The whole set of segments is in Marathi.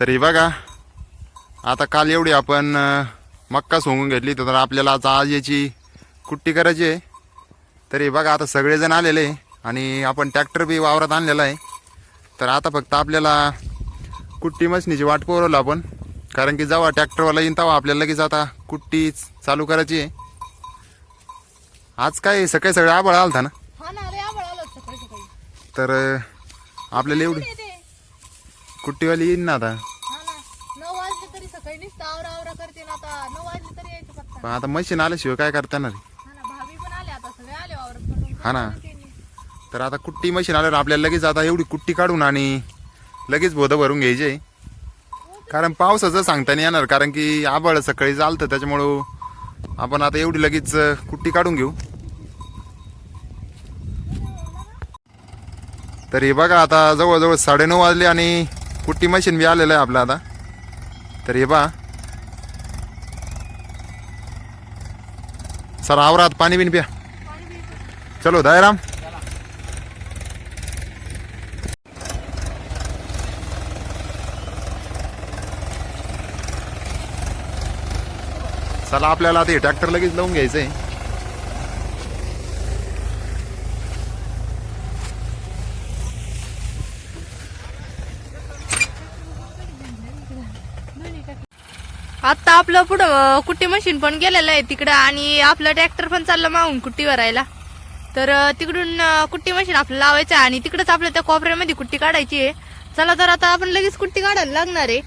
तरी बघा. आता काल एवढी आपण मक्का सोंगून घेतली तर आपल्याला आता आज याची कुट्टी करायची आहे. तरी बघा आता सगळेजण आलेले आणि आपण ट्रॅक्टर बी वावरात आणलेला आहे. तर आता फक्त आपल्याला कुट्टी मशनीची वाट पुरवलं आपण. कारण की जेव्हा ट्रॅक्टरवाला येईन तेव्हा आपल्याला लगेच आता कुट्टी चालू करायची आहे. आज काय सकाळी सगळं आबळ आलता ना? तर आपल्याला एवढी कुट्टीवाली येईन ना आता हा ना नऊ वाजले तरी सकाळी नुसतं आवरा आवरा करते ना आता नऊ वाजले तरी यायचं फक्त पण आता मशीन आल्याशिवाय काय करता येणार आहे? हा ना भाभी पण आले आता सगळे आले वावरात पण हा ना. त्यांनी- तर आता कुट्टी मशीन आल्यावर आपल्याला लगेच आता एवढी कुट्टी काढून आणि लगेच बोधं भरून घ्यायचे कारण पावसाचं सांगता नाही येणार कारण की आबळ सकाळी चालतं त्याच्यामुळं आपण आता एवढी लगेच अं, कुट्टी काढून घेऊ तर हे बघा आता जवळजवळ साडेनऊ वाजले आणि कुट्टी मशीन बी आलेलं आहे आपलं आता तर हे बा सर आवरात पाणी बिन प्या. चलो दयाराम. चला आपल्याला ते ट्रॅक्टर लगेच लावून घ्यायचंय. आता आपलं पुढं कुट्टी मशीन पण गेलेलं आहे तिकडं आणि आपलं ट्रॅक्टर पण चाललं मागून कुट्टी भरायला. तर तिकडून कुट्टी मशीन आपल्याला लावायचं आहे आणि तिकडच आपल्या त्या कोपऱ्यामध्ये कुट्टी काढायची आहे. चला तर आता आपण लगेच कुट्टी काढायला लागणार आहे.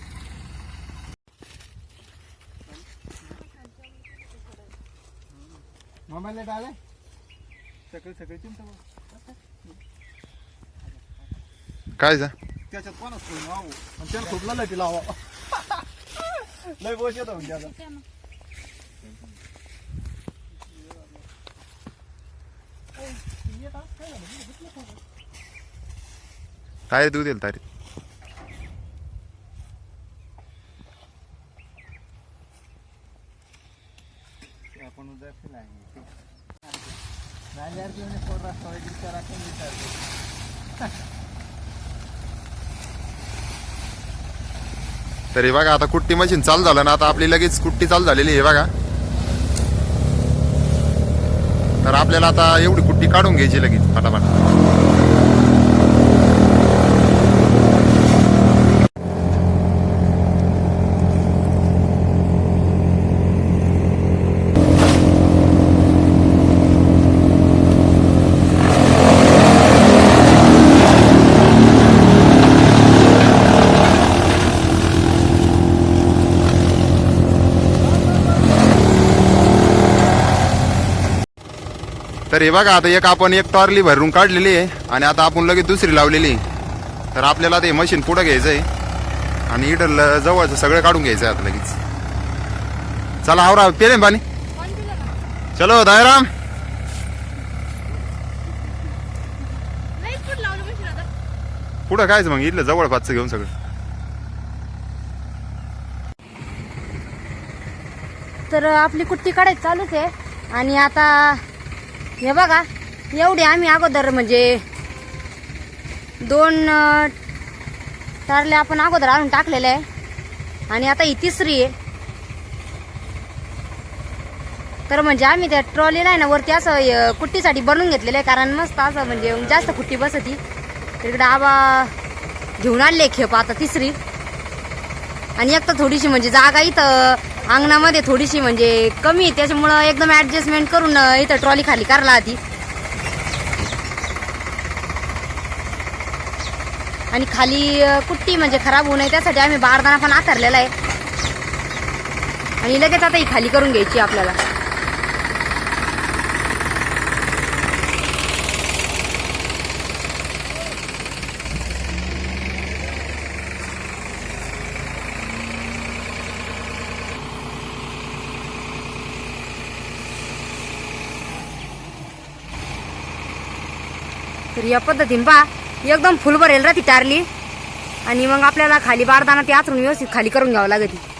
काय जा? त्याच्यात कोणाच लावू त्याला खूप लावा. लय बोश येतो म्हणजे आता. तारीख देऊ देईल तारीख आपण उद्या फिरायला तरी बघा आता कुट्टी मशीन चालू झालं ना आता आपली लगेच कुट्टी चालू झालेली आहे बघा. तर आपल्याला आता एवढी कुट्टी काढून घ्यायची लगेच फटाफट. तर हे बघा आता एक आपण एक टॉरली भरून काढलेली आहे आणि आता आपण लगेच दुसरी लावलेली आहे. तर आपल्याला ते मशीन पुढं घ्यायचं आहे आणि इथं ल- जवळचं सगळं काढून घ्यायचं आहे आता लगेच. चला आवरा पेले पाणी. चलो दायराम. नाही कुठं लावलं मशीन आता? पुढं कायच मग? इथलं जवळपासचं घेऊन सगळं. तर आपली कुट्टी काढायची चालूच आहे. आणि आता हे बघा एवढे आम्ही अगोदर म्हणजे दोन टारले आपण अगोदर आणून टाकलेले आहे. आणि आता ही तिसरी आहे. तर म्हणजे आम्ही त्या ट्रॉलीला आहे ना वरती असं कुट्टीसाठी बनवून घेतलेलं आहे. कारण मस्त असं म्हणजे जास्त कुट्टी बसती. तिकडे आबा घेऊन आणले खेप आता तिसरी. आणि एक तर थोडीशी म्हणजे जागा इथं अंगणामध्ये थोडीशी म्हणजे कमी त्याच्यामुळं एकदम ॲडजस्टमेंट करून इथं ट्रॉली खाली करला आधी. आणि खाली कुट्टी म्हणजे खराब होऊ नये त्यासाठी आम्ही बारदाना पण आकारलेला आहे. आणि लगेच आता ही खाली करून घ्यायची आपल्याला. तर या पद्धतीने पहा एकदम फुल भरेल राहती टारली. आणि मग आपल्याला खाली बारदाना ते आचरून व्यवस्थित खाली करून घ्यावं लागते.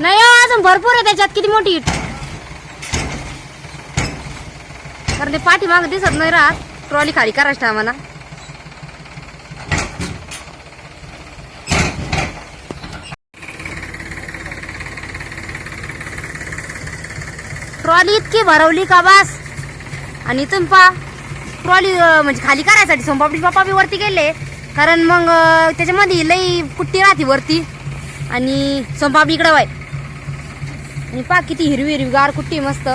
नाही हो, अजून भरपूर आहे त्याच्यात किती मोठी कारण ते पाठीमाग दिसत नाही राहत. ट्रॉली खाली करायची आम्हाला. ट्रॉली इतकी भरवली का बस? आणि इथून पा ट्रॉली म्हणजे खाली करायसाठी सोमपापडी पप्पा बी वरती गेले. कारण मग त्याच्यामध्ये लई कुट्टी राहते वरती. आणि सोमपापडी इकडं वाय आणि पा किती हिरवी हिरवी गार कुट्टी मस्त.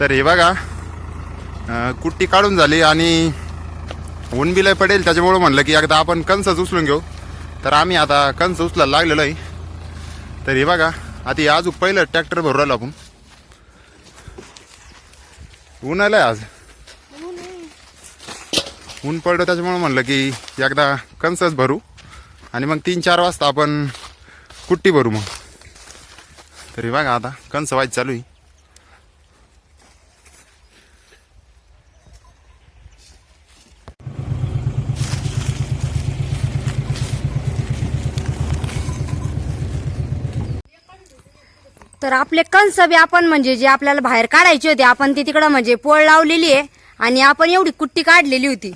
तर हे बघा कुट्टी काढून झाली आणि ऊन बिलय पडेल. त्याच्यामुळं म्हणलं की एकदा आपण कंसच उचलून घेऊ. तर आम्ही आता कणस उचलायला लागलेलो आहे. तर हे बघा आता हे आज पहिलं ट्रॅक्टर भरू राहिलो आपण. ऊन आलंय आज. ऊन पडलं त्याच्यामुळं म्हणलं की एकदा कणसच भरू आणि मग तीन चार वाजता आपण कुट्टी भरू मग. तरी बघा आता कणस व्हायचं चालू आहे. तर आपले कंस बी आपण म्हणजे जे आपल्याला बाहेर काढायचे होते आपण ती तिकडं म्हणजे पोळ लावलेली आहे आणि आपण एवढी कुट्टी काढलेली होती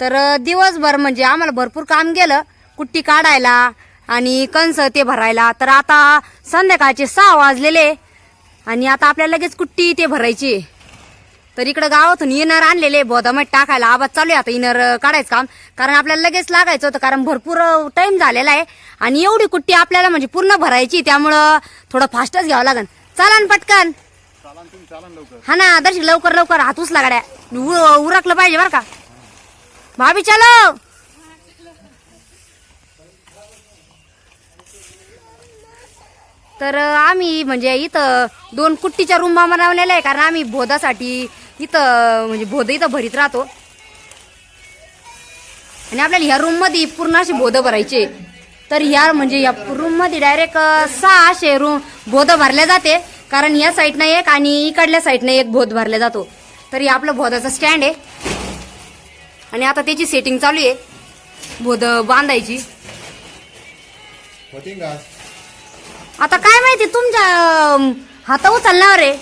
तर दिवसभर म्हणजे आम्हाला भरपूर काम केलं कुट्टी काढायला आणि कंस ते भरायला तर आता संध्याकाळचे सहा वाजलेले आणि आता आपल्याला लगेच कुट्टी ते भरायची आहे. तर इकडं गावातून इनर आणलेले बोधामध्ये टाकायला आवाज चालू आहे आता इनर काढायचं काम. कारण आपल्याला लगेच लागायचं होतं कारण भरपूर टाइम झालेला आहे. आणि एवढी कुट्टी आपल्याला म्हणजे पूर्ण भरायची त्यामुळं थोडं फास्टच घ्यावं लागेल. चला ना पटकन. हा ना दर्शक लवकर लवकर. हात उचला गाड्या. उ- उरकलं पाहिजे बरं का. भाभी चलो. तर आम्ही म्हणजे इथं दोन कुट्टीच्या रूम बनवलेल्या आहे कारण आम्ही बोधासाठी इथं म्हणजे भोद इथं भरीत राहतो. आणि आपल्याला ह्या रूममध्ये पूर्ण असे बोध भरायचे. तर ह्या म्हणजे या रूममध्ये डायरेक्ट सहा असे रूम बोध भरल्या जाते. कारण या साईडनं एक आणि इकडल्या साईडनं एक बोध भरला जातो. तर हे आपलं बोधाचं स्टँड आहे. आणि आता त्याची सेटिंग चालू आहे. बोध बांधायची. आता काय माहिती तुमच्या हाता उचलण्यावर आहे.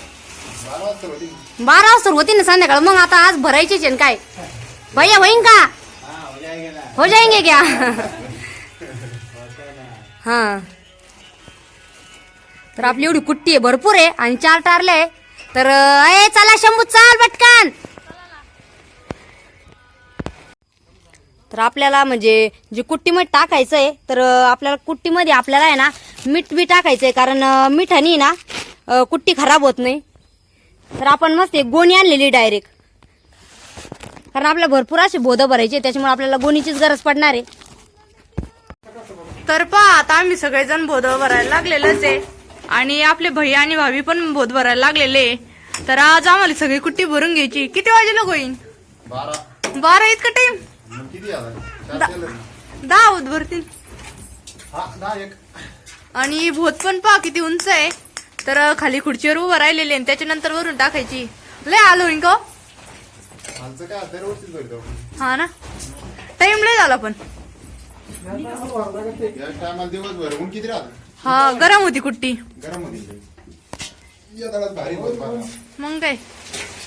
बारा वाजता होती ना संध्याकाळ मग आता आज भरायचीच आहे ना काय? भैया होईन का? हो जाएंगे क्या हा. तर आपली एवढी कुट्टी आहे भरपूर आहे आणि चार टारले आहे. तर अय चला शंभू चाल पटकन. तर आपल्याला म्हणजे जे कुट्टीमध्ये टाकायचं आहे तर आपल्याला कुट्टीमध्ये आपल्याला आहे ना मीठ बी टाकायचं आहे कारण अं, मिठानी ना कुट्टी खराब होत नाही. तर आपण मस्त एक गोणी आणलेली डायरेक्ट कारण आपल्याला भरपूर असे बोध भरायचे त्याच्यामुळे आपल्याला गोणीचीच गरज पडणार आहे. तर पहा आता आम्ही सगळेजण बोध भरायला लागलेलंच आहे. आणि आपले भैया आणि भाभी पण बोध भरायला लागलेले. तर आज आम्हाला सगळी कुट्टी भरून घ्यायची. किती वाजेला होईन बारा. बारा इतका टाइम. दहा भरतील. हा आणि भोत पण पहा किती उंच आहे. तर खाली खुर्चीवर उभं राहिलेले आणि त्याच्यानंतर वरून टाकायची. लय आलो इंको हा ना? टाइम लय झाला पण. हा गरम होती कुट्टी. मग काय?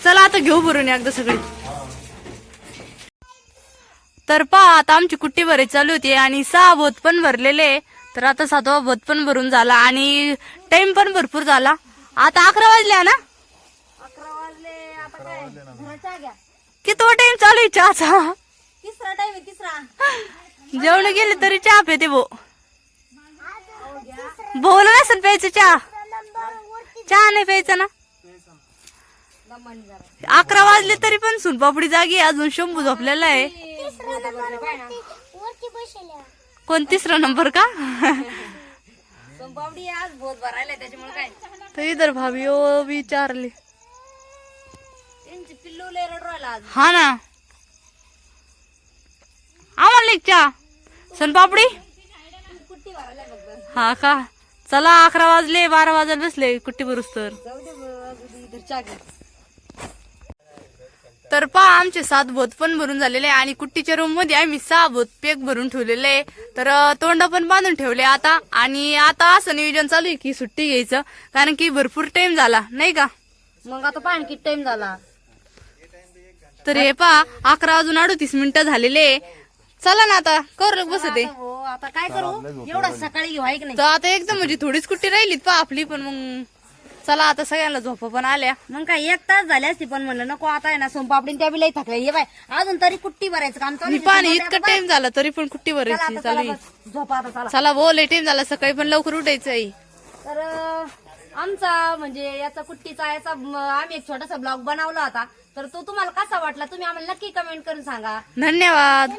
चला आता घेऊ भरून एकदा सगळी. तर पहा आता आमची कुट्टी भरायची चालू होती आणि सहा बोत पण भरलेले आहे. तर आता सातवा बोत पण भरून झाला आणि टाइम पण भरपूर झाला. आता अकरा वाजल्या ना? किती टाइम चालू आहे चहाचा? तिसरा टाइम आहे तिसरा. जेवण गेले तरी चहा पिते भो भोवलं नसेल प्यायचं चहा. चहा नाही प्यायचा ना? अकरा वाजले तरी पण सुनपापडी जागी. अजून शंभू झोपलेला आहे. कोण तिसरा नंबर का? सोमपापडी आज भोत भरायला त्याच्यामुळे काय? तर इधर भाभी ओ विचारले. त्यांची पिल्लू लय रडू राहिला आज. हा ना. आम्हाला सोनपापडी कुट्टी भरायला फक्त हा का? चला अकरा वाजले बारा वाजायला बसले कुट्टी भरूस तर. जाऊ दे इधर. तर पहा आमचे सात भोत पण भरून झालेले आहे आणि कुट्टीच्या रूममध्ये आम्ही सहा भोत पेक भरून ठेवलेले आहे. तर तोंड पण बांधून ठेवले आता. आणि आता असं नियोजन चालू आहे की सुट्टी घ्यायचं. कारण की भरपूर टाइम झाला नाही का? मग आता पाणी किती टाइम झाला. तर हे पहा अकरा वाजून अडतीस मिनिटं झालेले आहे. चला ना आता कर बसते आता हो आता काय करू? एवढं सकाळी घेऊ आहे की नाही. तर आता एकदम म्हणजे थोडीच कुट्टी राहिलीत पहा आपली पण मग. चला आता सगळ्यांना झोपा पण आल्या. मग काय एक तास झाले असते पण म्हणलं नको आता आहे ना सोमपापडी त्या बी लई थकले हे बाय अजून तरी कुट्टी भरायचं काम चालू मी आहे. पाणी इतकं टाइम झाला तरी पण कुट्टी चला भरायची आता, चालू चला आहे. बस. झोपा आता चला. चला वो लय टाइम झाला सकाळी पण लवकर उठायचं आहे. तर अं, आमचा म्हणजे याचा कुट्टीचा याचा म, आम्ही एक छोटासा ब्लॉग बनवला होता. तर तो तुम्हाला कसा वाटला तुम्ही आम्हाला नक्की कमेंट करून सांगा. धन्यवाद.